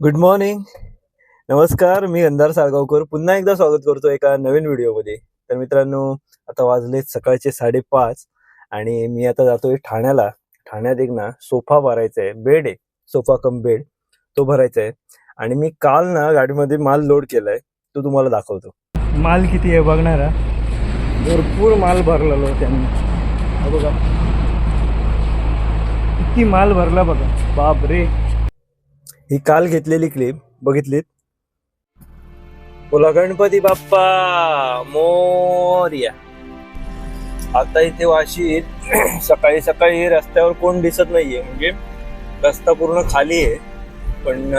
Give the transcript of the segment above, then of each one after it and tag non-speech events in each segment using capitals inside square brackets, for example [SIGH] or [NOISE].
Good morning नमस्कार मी अंधार साळगावकर. पुन्हा एकदा स्वागत करतो एका नवीन व्हिडिओमध्ये. तर मित्रांनो आता वाजले सकाळचे साडेपाच आणि मी आता जातोय ठाण्याला. ठाण्यात एक ना सोफा भरायचा आहे बेड आहे. Sofa cum bed. तो भरायचा आहे आणि मी काल ना गाडीमध्ये माल लोड केलाय. तो तुम्हाला दाखवतो. माल किती आहे बघणारा? भरपूर माल भरलेलो त्यांनी. बघा. किती माल भरला बघा. बाप रे ही काल घेतलेली क्लिप बघितलीत? बोला गणपती बाप्पा मोर्या. आता इथे वाशीत [CLEARS THROAT] सकाळी सकाळी रस्त्यावर कोण दिसत नाहीये. म्हणजे रस्ता पूर्ण खाली आहे. पण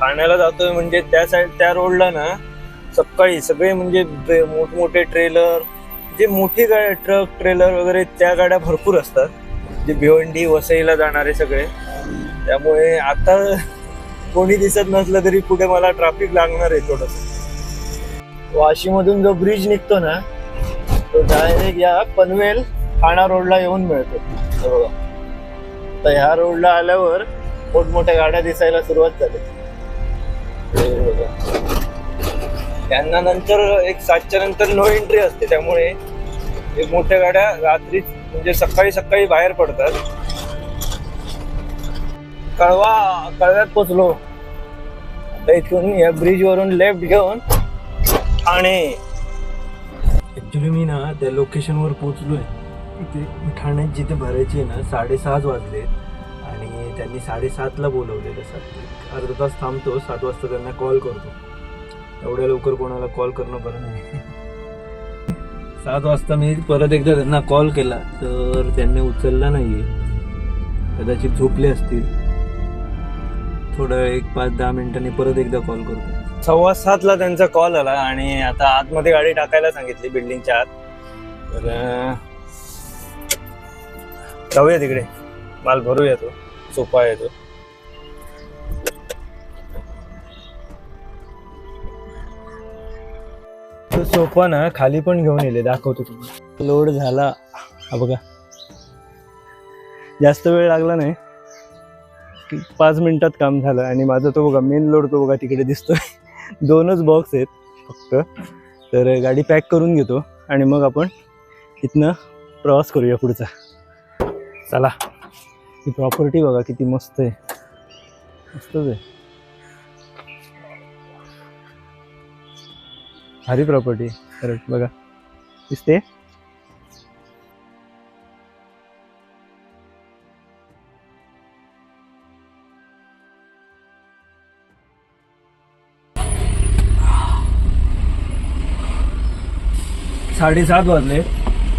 ठाण्याला जातोय म्हणजे त्या साईड त्या रोडला ना सकाळी सगळे म्हणजे मोठमोठे ट्रेलर जे मोठी गाड्या ट्रक ट्रेलर वगैरे त्या गाड्या भरपूर असतात. जे भिवंडी वसईला जाणारे सगळे. त्यामुळे आता कोणी दिसत नसलं तरी पुढे मला ट्रॅफिक लागणार आहे थोडस. वाशीमधून जो ब्रिज निघतो ना तो डायरेक्ट या पनवेल ठाणा रोडला येऊन मिळतो. बघा. तर ह्या रोडला आल्यावर मोठमोठ्या गाड्या दिसायला सुरुवात झाली. त्यांना नंतर एक सातच्या नंतर नो एंट्री असते. त्यामुळे एक मोठ्या गाड्या रात्री म्हणजे सकाळी सकाळी बाहेर पडतात. कळवा कळव्यात पोचलो इथून या ब्रिज वरून लेफ्ट घेऊन ठाणे. ऍक्च्युली मी ना त्या लोकेशनवर पोचलोय इथे ठाण्यात जिथे भरायची आहे ना साडेसहाच वाजले आणि त्यांनी साडेसातला बोलवले तसं अर्धा तास थांबतो सात वाजता त्यांना कॉल करतो. एवढ्या लवकर कोणाला कॉल करणं बरं नाही. सात वाजता मी परत एकदा त्यांना कॉल केला तर त्यांनी उचलला नाहीये. कदाचित झोपले असतील. थोडं एक पाच दहा मिनिटांनी परत एकदा कॉल करतो. सव्वा सातला त्यांचा कॉल आला आणि आता आतमध्ये गाडी टाकायला सांगितली बिल्डिंगच्या आत. तर अं, जाऊया तिकडे. माल भरूया तो. सोपा आहे तो. तो सोफा ना खाली पण घेऊन येले दाखवतो तुम्हाला. लोड झाला. हा बघा. जास्त वेळ लागला नाही. की पाच मिनटात काम झालं आणि माझा तो बघा मेन लोड तो बघा तिकडे दिसतोय. [LAUGHS] दोनच बॉक्स आहेत फक्त. तर गाडी पॅक करून घेतो आणि मग आपण इथनं प्रवास करूया पुढचा. चला. ही प्रॉपर्टी बघा किती मस्त आहे. मस्तच आहे. भारी प्रॉपर्टी करेक्ट बघा. दिसते? साडेसात वाजले.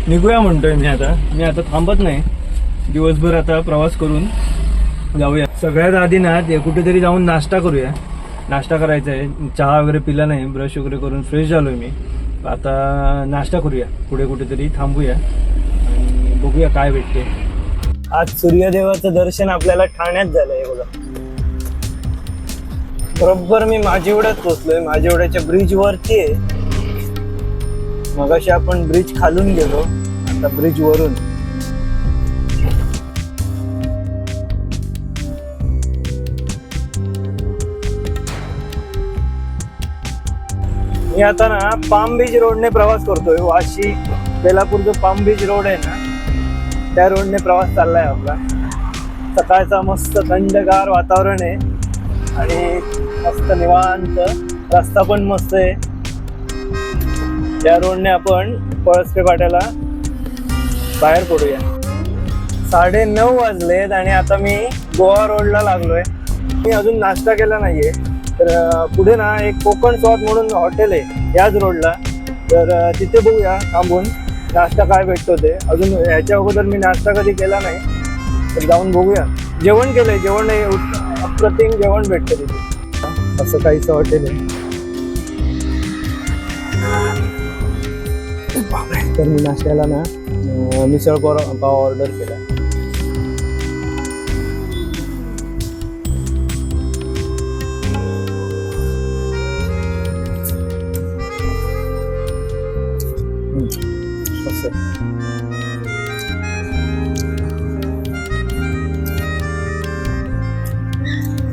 निघूया म्हणतोय मी आता. मी आता थांबत नाही. दिवसभर आता प्रवास करून जाऊया. सगळ्यात आधी ना ते कुठेतरी जाऊन नाश्ता करूया. नाश्ता करायचा आहे. चहा वगैरे पिला नाही. ब्रश वगैरे करून फ्रेश झालोय मी. आता नाश्ता करूया. पुढे कुठेतरी थांबूया. आणि बघूया काय भेटते. आज सूर्यदेवाचं दर्शन आपल्याला ठाण्यात झालंय बघा. बरोबर मी माझेवड्यात पोचलोय माझेवड्याच्या ब्रिज वरती आहे. मगाशी आपण ब्रिज खालून गेलो आता ब्रिज वरून. मी आता ना पाम बीच रोडने प्रवास करतोय वाशी बेलापूर जो पाम बीच रोड आहे ना त्या रोडने प्रवास चाललाय आपला. सकाळचा मस्त थंडगार वातावरण आहे आणि मस्त निवांत रस्ता पण मस्त आहे. त्या रोडने आपण पळसपे पाट्याला बाहेर पडूया. साडे नऊ वाजलेत आणि आता मी गोवा रोडला लागलोय. मी अजून नाश्ता केला नाहीये. तर पुढे ना एक कोकण स्वाद म्हणून हॉटेल आहे याच रोडला. तर तिथे बघूया थांबून नाश्ता काय भेटतो ते. अजून ह्याच्या अगोदर मी नाश्ता कधी केला नाही. तर जाऊन बघूया. जेवण केलंय जेवण आहे, अप्रतिम जेवण भेटतं तिथे. असं काहीच हॉटेल आहे. तर मी नाश्त्याला ना मिसळ पाव पाव ऑर्डर केला.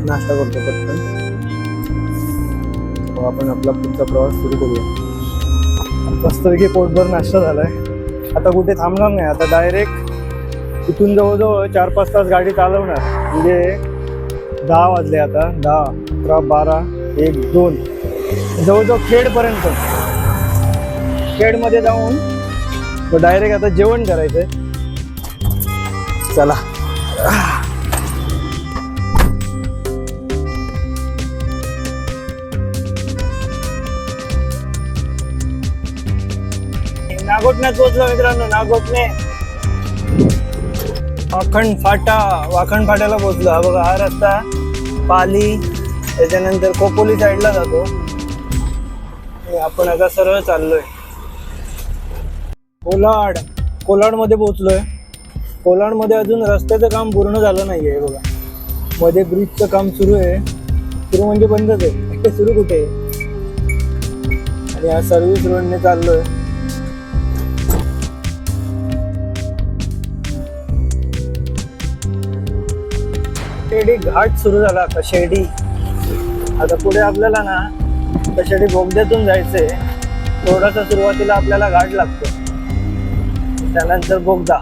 नाश्ता करतो पटकन. आपण आपला पुढचा प्रवास सुरू करूया. मस्तपैकी पोटभर नाश्ता झालाय. आता कुठे थांबणार नाही. आता डायरेक्ट इथून जवळजवळ चार पाच तास गाडी चालवणार. म्हणजे दहा वाजले आता. दहा अकरा बारा एक दोन. जवळजवळ खेडपर्यंत. खेडमध्ये जाऊन डायरेक्ट आता जेवण करायचंय. चला. नागोटण्यात पोहोचलो मित्रांनो नागोटणे वाखण फाटा वाखण फाट्याला पोहोचलो. हा बघा हा रस्ता पाली त्याच्यानंतर कोपोली साईडला जातो. आपण आता सरळ चाललोय. कोलाड कोलाडमध्ये पोहोचलोय. कोलाडमध्ये अजून रस्त्याचं काम पूर्ण झालं नाही आहे बघा. मध्ये ब्रिजचं काम सुरू आहे. सुरू म्हणजे बंदच आहे. ते सुरू कुठे आहे? आणि हा सर्व्हिस रोडने चाललोय. शेडी घाट सुरू झाला आता आता पुढे आपल्याला ना कशेडी बोगद्यातून जायचंय. थोडासा सुरुवातीला आपल्याला घाट लागतो. त्यानंतर बोगदा.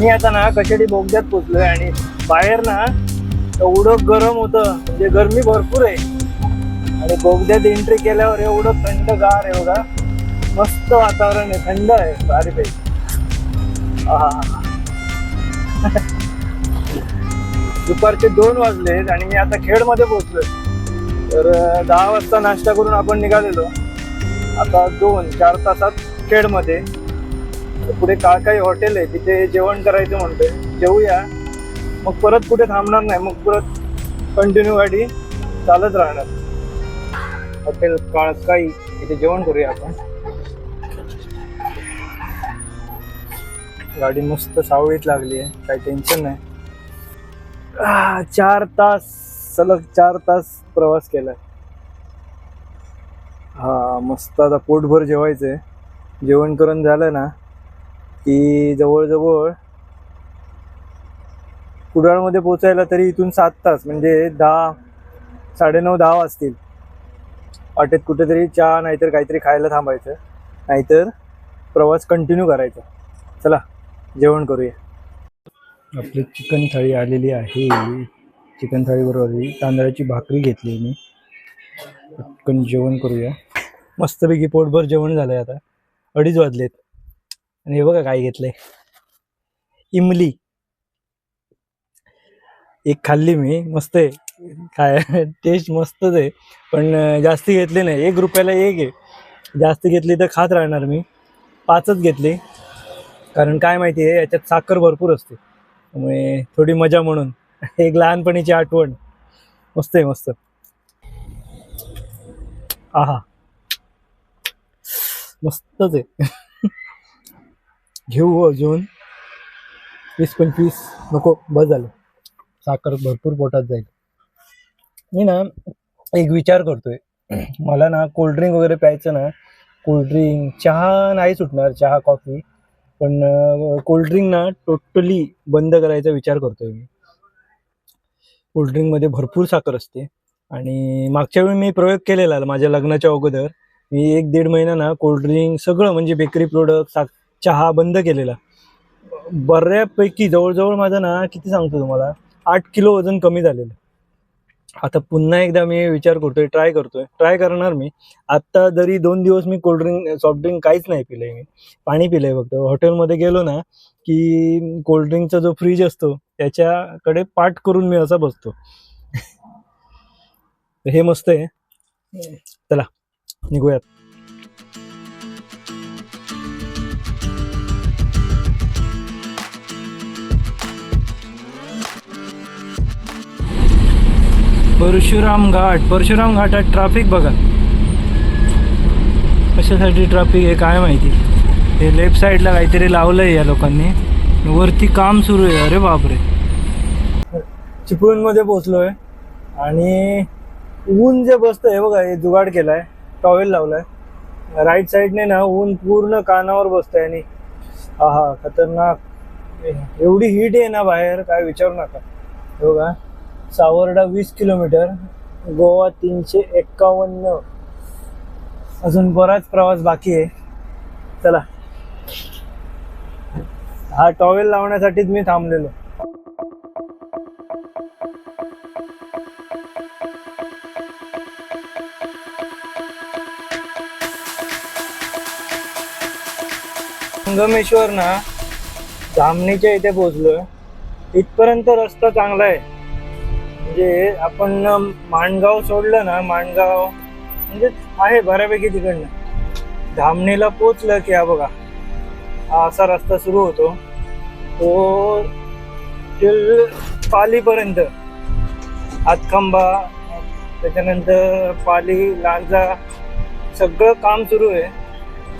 मी आता ना कशेडी बोगद्यात पोचलोय आणि बाहेर ना एवढं गरम होतं म्हणजे गरमी भरपूर आहे. आणि बोगद्यात एंट्री केल्यावर एवढं थंडगार आहे बघा. मस्त वातावरण आहे थंड आहे भारी पैकी. आहा. दुपारचे दोन वाजले आणि मी आता खेडमध्ये पोहोचलोय. तर दहा वाजता नाश्ता करून आपण निघालेलो. आता दोन चार तासात खेडमध्ये. पुढे काय काही हॉटेल आहे तिथे जेवण करायचं म्हणतोय. जेवूया. मग परत कुठे थांबणार नाही मग परत कंटिन्यू गाडी चालत राहणार. हॉटेल काळकाई इथे जेवण करूया आपण. गाडी मस्त सावळीत लागली आहे काही टेन्शन नाही. चार तास सलग चार तास प्रवास केलाय. हा मस्त आता पोटभर जेवायचंय. जेवण करून झालं ना की जवळजवळ कुडाळमध्ये पोचायला तरी इथून सात तास म्हणजे दहा साडेनऊ दहा वाजतील. वाटेत कुठेतरी चहा नाहीतर काहीतरी खायला थांबायचं नाहीतर प्रवास कंटिन्यू करायचा. चला जेवण करूया. आपली चिकन थाळी आलेली आहे. चिकन थाळीबरोबर तांदळाची भाकरी घेतली मी. पटकन जेवण करूया. मस्तपैकी पोटभर जेवण झालंय आता. अडीच वाजलेत. आणि हे बघा काय घेतलंय. इमली. एक खाल्ली मी मस्त आहे. काय टेस्ट मस्तच आहे. पण जास्त जास्ती घेतली नाही. एक रुपयाला एक आहे. जास्त घेतली तर खात राहणार मी. पाचच घेतली. कारण काय माहिती आहे याच्यात साखर भरपूर असते. त्यामुळे थोडी मजा म्हणून. [LAUGHS] एक लहानपणीची आठवण. मस्त आहे मस्त. आहा. मस्तच आहे. [LAUGHS] घेऊ हो अजून. वीस पंचवीस. नको बस झालं. साखर भरपूर पोटात जाईल. मी ना एक विचार करतोय. मला ना कोल्ड्रिंक वगैरे प्यायचं ना कोल्ड्रिंक चहा नाही सुटणार चहा कॉफी पण कोल्ड्रिंक ना टोटली बंद करायचा विचार करतोय मी. कोल्ड्रिंकमध्ये भरपूर साखर असते. आणि मागच्या वेळी मी प्रयोग केलेला माझ्या लग्नाच्या अगोदर मी एक दीड महिना ना कोल्ड्रिंक सगळं म्हणजे बेकरी प्रोडक्ट साख चहा बंद केलेला. बऱ्यापैकी जवळजवळ माझं ना किती सांगतो तुम्हाला? आठ किलो वजन कमी झालेलं. आता पुन्हा एकदा मी विचार करतोय ट्राय करतोय. ट्राय करणार मी. आत्ता जरी दोन दिवस मी कोल्ड्रिंक सॉफ्टड्रिंक काहीच नाही पिलंय मी. पाणी पिलंय फक्त. हॉटेलमध्ये गेलो ना की कोल्ड्रिंकचा जो फ्रीज असतो त्याच्याकडे पाठ करून मी असा बसतो. [LAUGHS] हे मस्त आहे. चला निघूयात. परशुराम घाट. परशुराम घाटात ट्रॅफिक बघा. कशासाठी ट्रॅफिक आहे काय माहिती? हे लेफ्ट साईडला काहीतरी लावलं आहे या लोकांनी. वरती काम सुरू आहे. अरे बापरे. चिपळूणमध्ये पोचलो आहे आणि ऊन जे बसतं आहे बघा हे जुगाड केलाय. टॉवेल लावलाय. राईट साईडने ना ऊन पूर्ण कानावर बसतंय आणि हा हा खतरनाक. एवढी हीट आहे ना बाहेर काय विचारू नका. बघा. सावर्डा वीस किलोमीटर गोवा तीनशे एक्कावन्न. अजून बराच प्रवास बाकी आहे. चला. हा टॉवेल लावण्यासाठीच मी थांबलेलो. संगमेश्वर ना धामणीच्या इथे पोहोचलोय. इथपर्यंत रस्ता चांगला आहे. म्हणजे आपण माणगाव सोडलं ना माणगाव म्हणजे आहे बऱ्यापैकी तिकडनं. धामणीला पोचलं की हा बघा हा असा रस्ता सुरू होतो. तो टिल पालीपर्यंत. हातखंबा त्याच्यानंतर पाली लांजा सगळं काम सुरू आहे.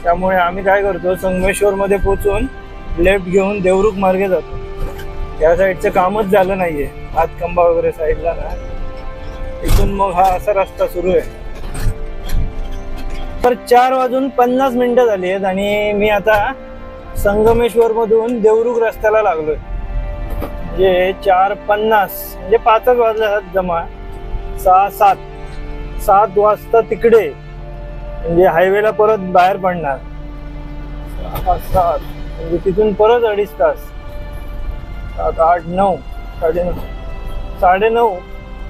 त्यामुळे आम्ही काय करतो संगमेश्वरमध्ये पोचून लेफ्ट घेऊन देवरुख मार्गे जातो. या साईडचं कामच झालं नाही आहे हातखंबा वगैरे साईडला ना इथून मग हा असा रस्ता सुरू आहे. तर चार वाजून पन्नास मिनिटं झाली आहेत आणि मी आता संगमेश्वर मधून देवरुख रस्त्याला लागलोय. म्हणजे चार पन्नास म्हणजे पाचच वाजले जमा. सहा सात. सात वाजता तिकडे म्हणजे हायवेला परत बाहेर पडणार. सहा सात. म्हणजे तिथून परत अडीच तास. सात आठ नऊ साडेनऊ. साडेनऊ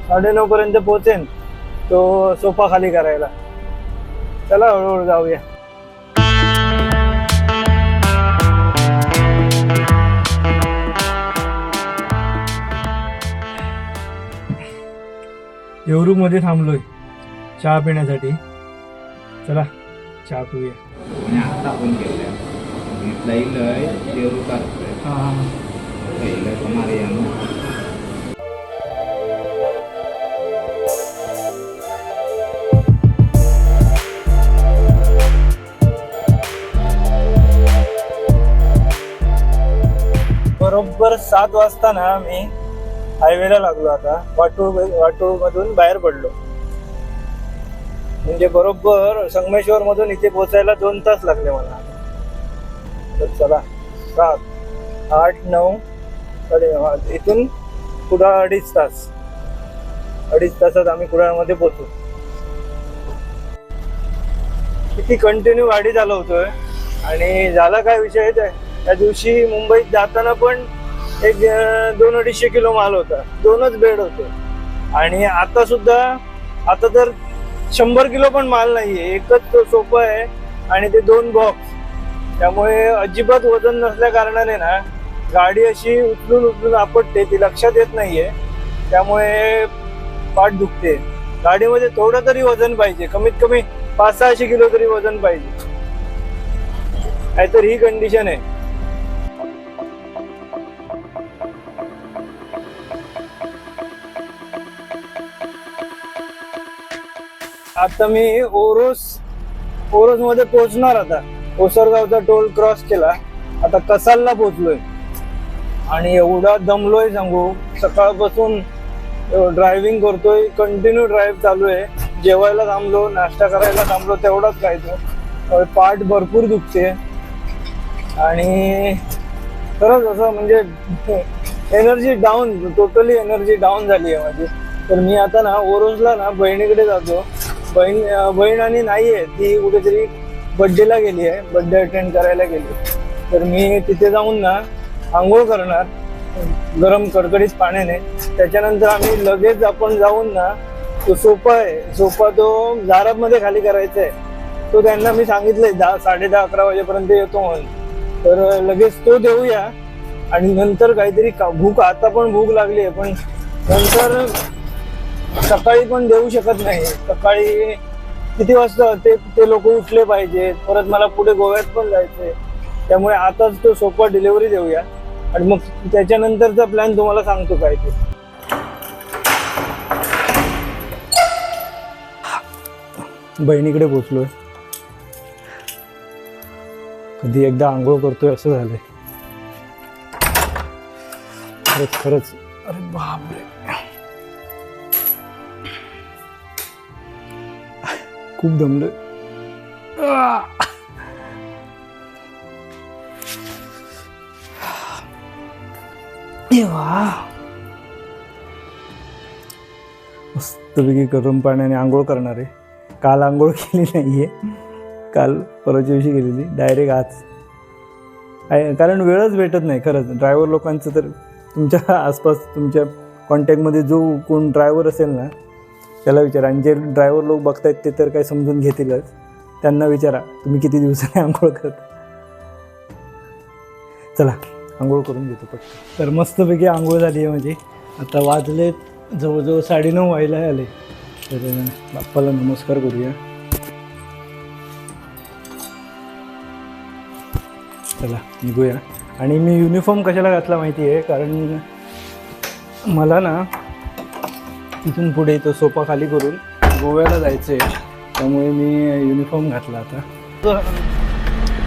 साडेनऊ पर्यंत पोहोचेन तो सोफा खाली करायला. चला हळूहळू जाऊया. मध्ये थांबलोय. चहा पिण्यासाठी. चला चहा पिऊया. आणि आता आपण केलं घेतला पहिलं बरोबर सात वाजता ना मी हायवेला लागलो आता. वाटूळ वाटूळ मधून बाहेर पडलो. म्हणजे बरोबर संगमेश्वर मधून इथे पोचायला दोन तास लागले मला. तर चला सात आठ नऊ साडे इथून कुडाळ अडीच तास. अडीच तासात आम्ही कुडाळमध्ये पोचू किती कंटिन्यू गाडी चालवतोय. आणि झाला काय विषय? त्या दिवशी मुंबईत जाताना पण एक दोन अडीचशे किलो माल होता. दोनच बेड होते. आणि आता सुद्धा आता तर शंभर किलो पण माल नाहीये. एकच तो सोपं आहे आणि ते दोन बॉक्स त्यामुळे अजिबात वजन नसल्या कारणाने ना गाडी अशी उचलून उचलून आपटते. ती लक्षात येत नाहीये. त्यामुळे पाठ दुखते. गाडीमध्ये थोडं तरी वजन पाहिजे. कमीत कमी पाच सहाशे किलो तरी वजन पाहिजे. नाहीतर ही कंडिशन आहे. आता मी ओरोस ओरोस मध्ये पोहोचणार आता. ओसरगावचा टोल क्रॉस केला. आता कसालला पोहोचलोय. आणि एवढा दमलोय सांगू. सकाळपासून ड्रायव्हिंग करतोय. कंटिन्यू ड्राईव्ह चालू आहे. जेवायला थांबलो नाश्ता करायला थांबलो तेवढाच खायचो. पाठ भरपूर दुखते. आणि खरंच असं म्हणजे energy down totally energy down झाली आहे माझी. तर मी आता ना ओरोसला ना बहिणीकडे जातो. बहीण बहीण आणि नाही आहे ती कुठेतरी बड्डेला गेली आहे बड्डे अटेंड करायला गेली तर मी तिथे जाऊन ना आंघोळ करणार गरम कडकडीत पाण्याने. त्याच्यानंतर आम्ही लगेच आपण जाऊन ना तो सोफा आहे सोफा तो मध्ये खाली करायचा आहे. तो त्यांना मी सांगितलंय दहा साडे दहा अकरा वाजेपर्यंत येतो म्हणून. तर लगेच तो देऊया. आणि नंतर काहीतरी का- भूक आता पण भूक लागली आहे पण नंतर सकाळी पण देऊ शकत नाही. सकाळी किती वाजता ते ते लोक उठले पाहिजेत परत मला पुढे गोव्यात पण जायचंय. त्यामुळे आताच तो सोपा डिलिव्हरी देऊया. आणि मग त्याच्यानंतरचा प्लॅन तुम्हाला सांगतो काय ते. बहिणीकडे पोचलोय. कधी एकदा आंघोळ करतोय असं झालंय. खरंच खरंच. अरे बापरे. खूप दमलोय. देवा! मस्तपैकी गरम पाण्याने आंघोळ करणार आहे. काल आंघोळ केली नाहीये. काल परवाच्या दिवशी गेलेली डायरेक्ट आज. आहे- कारण वेळच भेटत नाही खरंच. ड्रायव्हर लोकांचं तर तुमच्या आसपास तुमच्या कॉन्टॅक्टमध्ये जो कोण ड्रायव्हर असेल ना त्याला विचारा. आणि जे ड्रायव्हर लोक बघतायत ते तर काही समजून घेतीलच. त्यांना विचारा तुम्ही किती दिवसाने आंघोळ करता? चला आंघोळ करून घेतो पण तर मस्तपैकी आंघोळ झाली आहे माझी. आता वाजले जवळजवळ साडेनऊ व्हायला आले. तर बाप्पाला नमस्कार करूया. चला निघूया. आणि मी युनिफॉर्म कशाला घातला माहिती आहे कारण मला ना तिथून पुढे तो सोफा खाली करून गोव्याला जायचं आहे त्यामुळे मी युनिफॉर्म घातला आता.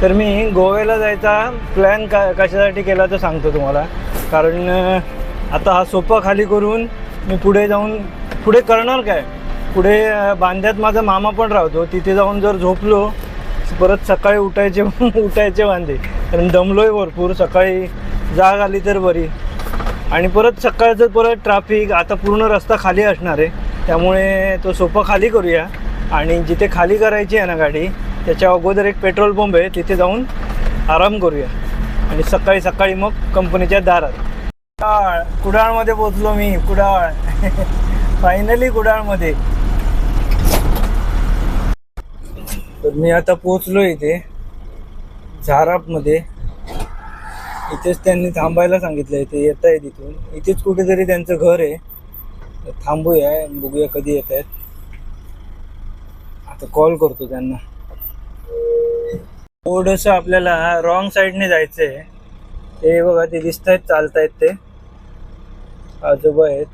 तर मी गोव्याला जायचा प्लॅन का कशासाठी केला तर सांगतो तुम्हाला. कारण आता हा सोफा खाली करून मी पुढे जाऊन पुढे करणार काय? पुढे बांध्यात माझा मामा पण राहतो. तिथे जाऊन जर झोपलो परत सकाळी उठायचे [LAUGHS] उठायचे वांदे. कारण दमलोय भरपूर. सकाळी जाग आली तर बरी. आणि परत सकाळचं परत ट्रॅफिक आता पूर्ण रस्ता खाली असणार आहे त्यामुळे तो सोपा खाली करूया. आणि जिथे खाली करायची आहे ना गाडी त्याच्या अगोदर एक पेट्रोल पंप आहे तिथे जाऊन आराम करूया. आणि सकाळी सकाळी मग कंपनीच्या दारात. कुडाळ कुडाळमध्ये पोचलो मी कुडाळ. [LAUGHS] फायनली कुडाळमध्ये. तर मी आता पोचलो इथे झारापमध्ये. इथेच त्यांनी थांबायला सांगितलं इथे येत आहे तिथून इथेच कुठेतरी त्यांचं घर आहे. थांबूया बघूया कधी येत आहेत. आता कॉल करतो त्यांना. थोडंसं आपल्याला रॉंग साईडने जायचं आहे ते बघा ते दिसत आहेत चालतायत ते. आजोबा आहेत.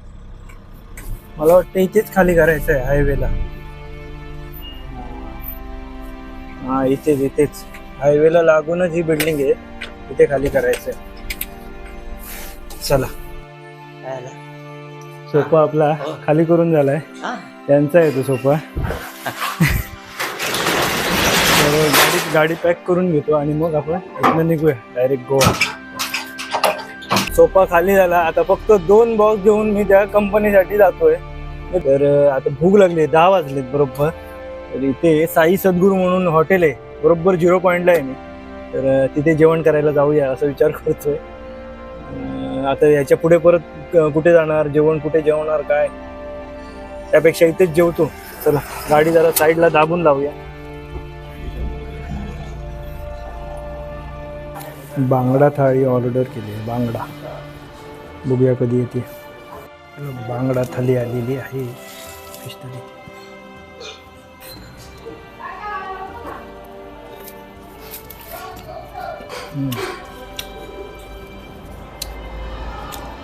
मला वाटतं इथेच खाली करायचं आहे हायवेला हा इथेच इथेच. हायवेला लागूनच ही बिल्डिंग आहे. इथे खाली करायचं. आहे चला सोफा आपला खाली करून झालाय. त्यांचा आहे तो सोफा गाडी गाडी पॅक करून घेतो आणि मग आपण इथनं निघूया. डायरेक्ट गोवा. सोफा खाली झाला. आता फक्त दोन बॉक्स घेऊन मी त्या कंपनीसाठी जातोय. तर आता भूक लागली दहा वाजलेत बरोबर. तर इथे साई सद्गुरू म्हणून हॉटेल आहे. बरोबर झिरो पॉईंटला आहे मी. तर तिथे जेवण करायला जाऊया असा विचार करतोय. आता याच्यापुढे परत कुठे जाणार जेवण कुठे जेवणार काय? त्यापेक्षा इथेच जेवतो. चला गाडी जरा साईडला दाबून लावूया. बांगडा थाळी ऑर्डर केली आहे बांगडा. बघूया कधी येते. बांगडा थाळी आलेली आहे फिश थाळी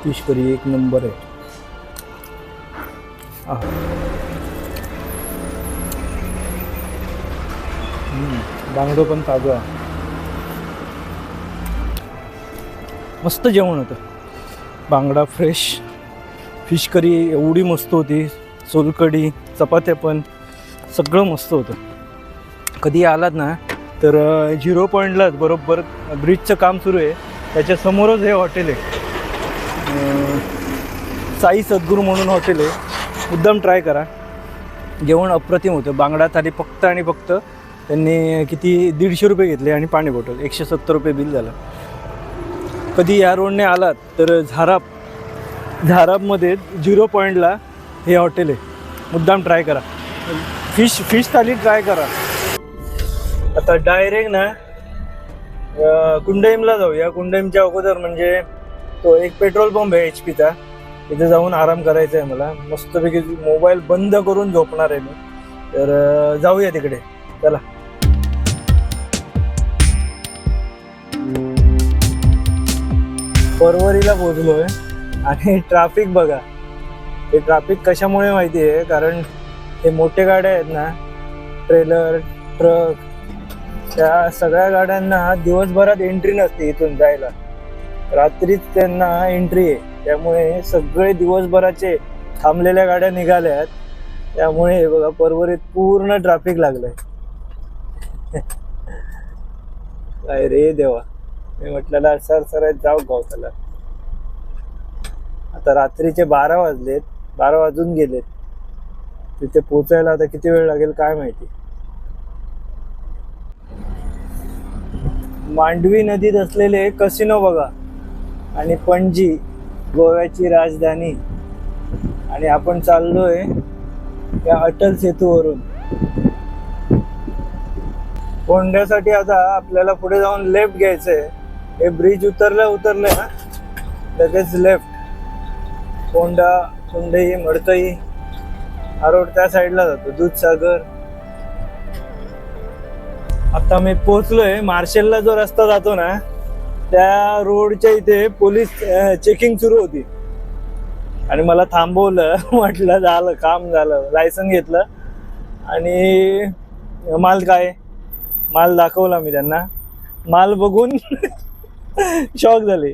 फिश करी एक नंबर आहे. बांगडो पण ताजा मस्त जेवण होतं. बांगडा फ्रेश फिश करी एवढी मस्त होती. सोलकडी चपात्या पण. सगळं मस्त होतं. कधी आलात ना तर झिरो पॉईंटलाच बरोबर ब्रिजचं काम सुरू आहे. त्याच्यासमोरच हे हॉटेल आहे. साई सद्गुरू म्हणून हॉटेल आहे. मुद्दाम ट्राय करा. जेवण अप्रतिम होतं. बांगडा थाली फक्त आणि फक्त त्यांनी किती दीडशे रुपये घेतले आणि पाणी बॉटल. एकशे सत्तर रुपये बिल झालं. कधी या रोडने आलात तर झाराप झारापमध्ये झिरो पॉईंटला हे हॉटेल आहे. मुद्दाम ट्राय करा. फिश फिश थाली ट्राय करा. आता डायरेक्ट ना कुंडईमला जाऊया. कुंडईमच्या अगोदर म्हणजे तो एक पेट्रोल पंप आहे एच पीचा तिथे जाऊन आराम करायचा आहे मला. मस्तपैकी मोबाईल बंद करून झोपणार आहे मी. तर जाऊया तिकडे. चला. परवरीला पोहोचलोय. आणि ट्रॅफिक बघा. हे ट्रॅफिक कशामुळे माहिती आहे कारण हे मोठे गाड्या आहेत ना. ट्रेलर ट्रक त्या सगळ्या गाड्यांना दिवसभरात एंट्री नसते इथून जायला. रात्रीच त्यांना एंट्री आहे. त्यामुळे सगळे दिवसभराचे थांबलेल्या गाड्या निघाल्या आहेत. त्यामुळे हे बघा परवरीत पूर्ण ट्रॅफिक लागलंय. काय रे देवा. मी म्हटलेला सर सर जाऊ गावताला आता रात्रीचे बारा वाजलेत. बारा वाजून गेलेत. तिथे पोचायला आता किती वेळ लागेल काय माहिती. मांडवी नदीत असलेले कसिनो बघा. आणि पणजी गोव्याची राजधानी. आणि आपण चाललोय त्या अटल सेतूवरून. कोंड्यासाठी आता आपल्याला पुढे जाऊन लेफ्ट घ्यायचंय. हे ब्रिज उतरलं उतरलं ना लगेच लेफ्ट कोंडा कुंडई मडकई. हा रोड त्या साईडला जातो. दूधसागर. आता मी पोहोचलोय. मार्शलला जो रस्ता जातो ना त्या रोडच्या इथे पोलीस चेकिंग सुरू होती. आणि मला थांबवलं [LAUGHS] म्हटलं झालं काम झालं लायसन घेतलं. आणि माल काय? माल दाखवला मी त्यांना. माल बघून [LAUGHS] शॉक झाले.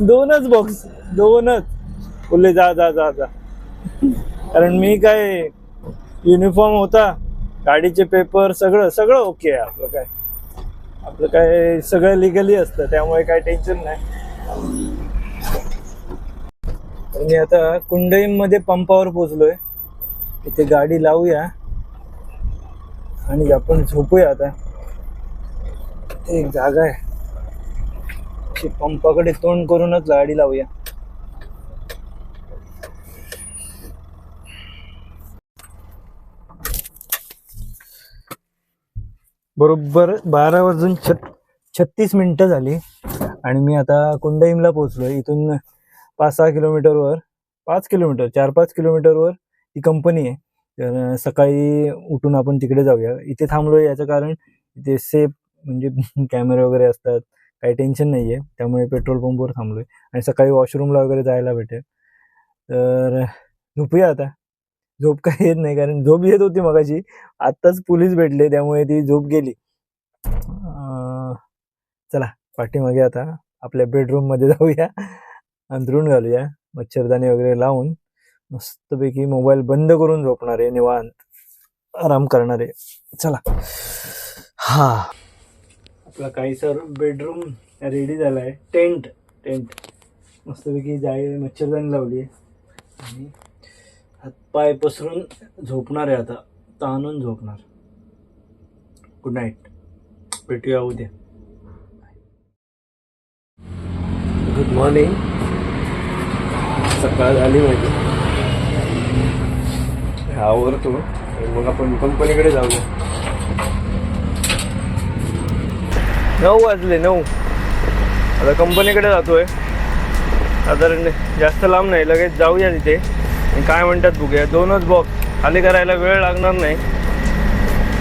दोनच बॉक्स दोनच. बोलले जा जा जा जा. कारण मी काय युनिफॉर्म होता गाडीचे पेपर सगळं सगळं ओके आहे आपलं काय. आपलं काय सगळं लिगली असतं त्यामुळे काय टेन्शन नाही. मी आता कुंडईमध्ये पंपावर पोचलोय इथे गाडी लावूया. आणि आपण झोपूया आता. एक जागा आहे. ती पंपाकडे तोंड करूनच गाडी लावूया. बरोबर बारा वाजून छत छत्तीस मिनिटं झाली. आणि मी आता कुंडईमला पोहोचलो इथून पाच सहा किलोमीटरवर पाच किलोमीटर चार पाच किलोमीटरवर ही कंपनी आहे. तर सकाळी उठून आपण तिकडे जाऊया. इथे थांबलोय याचं कारण इथे सेफ म्हणजे [LAUGHS] कॅमेरे वगैरे असतात. काही टेन्शन नाही आहे त्यामुळे पेट्रोल पंपवर थांबलोय. आणि सकाळी वॉशरूमला वगैरे जायला भेटेल. तर झोपूया आता. झोप काही येत नाही कारण झोप येत होती मगाशी. आत्ताच पोलीस भेटले त्यामुळे ती झोप गेली. चला पाठीमागे आता आपल्या बेडरूममध्ये जाऊया अंथरूण घालूया मच्छरदाणी वगैरे लावून. मस्तपैकी मोबाईल बंद करून झोपणार आहे निवांत आराम करणार. आहे चला. हा. आपला काही सर बेडरूम रेडी झाला आहे टेंट टेंट मस्तपैकी जाळी मच्छरदाणी लावली आहे आणि हातपाय पसरून झोपणार आहे आता. ताणून झोपणार. गुड नाईट भेटूया उद्या. गुड मॉर्निंग सकाळ झाली माहिती आवरतो मग आपण कंपनीकडे जाऊया. नऊ वाजले नऊ. आता कंपनीकडे जातोय. साधारण जास्त लांब नाही लगेच जाऊया तिथे. काय म्हणतात बघूया दोनच बॉक्स खाली करायला वेळ लागणार नाही.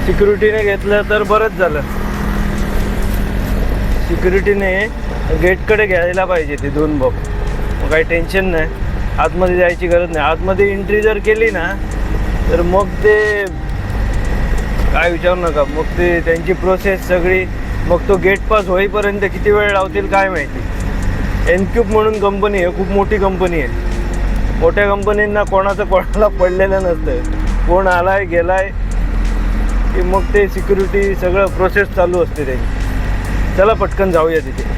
सिक्युरिटीने घेतलं तर बरंच झालं. सिक्युरिटीने गेटकडे घ्यायला पाहिजे ते दोन बॉक्स मग काही टेन्शन नाही. आतमध्ये जायची गरज नाही. आतमध्ये एंट्री जर केली ना तर मग ते काय विचारू नका. मग ते त्यांची प्रोसेस सगळी मग तो गेट पास होईपर्यंत किती वेळ लावतील काय माहिती. एनक्यूब म्हणून कंपनी आहे खूप मोठी कंपनी आहे. मोठ्या कंपनींना कोणाचं कोणाला पडलेलं नसतं कोण आलाय गेलाय की मग ते सिक्युरिटी सगळं प्रोसेस चालू असते त्यांची. चला पटकन जाऊया तिथे.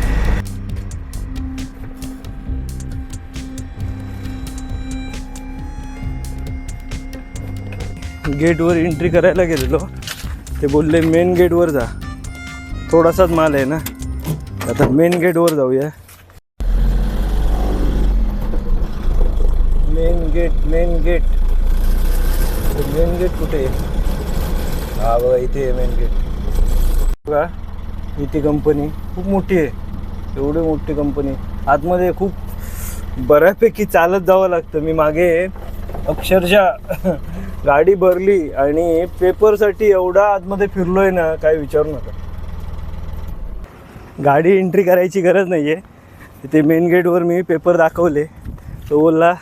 गेटवर एंट्री करायला गेलेलो. ते बोलले मेन गेटवर जा. थोडासाच माल आहे ना? आता मेन गेटवर जाऊया main gate main gate main gate कुठे? आहे हा बघा इथे आहे मेन गेट बघा इथे कंपनी खूप मोठी आहे. एवढी मोठी कंपनी आतमध्ये खूप बऱ्यापैकी चालत जावं लागतं. मी मागे अक्षरशः [LAUGHS] गाडी भरली आणि पेपरसाठी एवढा आतमध्ये फिरलोय ना काय विचारू नका. गाडी एंट्री करायची गरज नाही आहे तिथे मेन गेटवर मी पेपर दाखवले. तो बोलला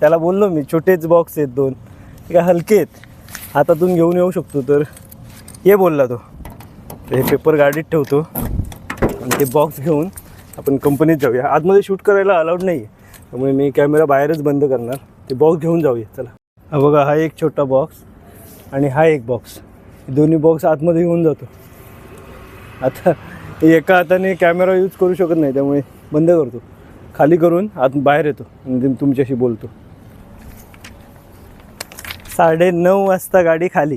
त्याला बोललो मी छोटेच बॉक्स आहेत दोन. ते काय हलके आहेत? हातातून घेऊन येऊ शकतो तर. ये बोलला तो. हे पेपर गाडीत ठेवतो. आणि ते बॉक्स घेऊन आपण कंपनीत जाऊया. आतमध्ये शूट करायला अलाउड नाही आहे त्यामुळे मी कॅमेरा बाहेरच बंद करणार. ते बॉक्स घेऊन जाऊया. चला. बघा हा एक छोटा बॉक्स आणि हा एक बॉक्स दोन्ही बॉक्स आतमध्ये घेऊन जातो. आता एका हाताने कॅमेरा यूज करू शकत नाही त्यामुळे बंद करतो. खाली करून आत बाहेर येतो आणि तुमच्याशी बोलतो. साडे नऊ वाजता गाडी खाली.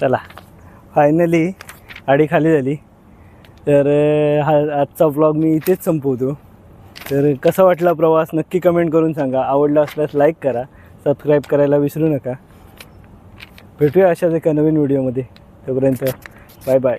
चला फायनली गाडी खाली झाली. तर हा आजचा ब्लॉग मी इथेच संपवतो. तर कसा वाटला प्रवास नक्की कमेंट करून सांगा. आवडला असल्यास लाईक करा. सबस्क्राईब करायला विसरू नका. भेटूया अशाच एका नवीन व्हिडिओमध्ये तोपर्यंत बाय बाय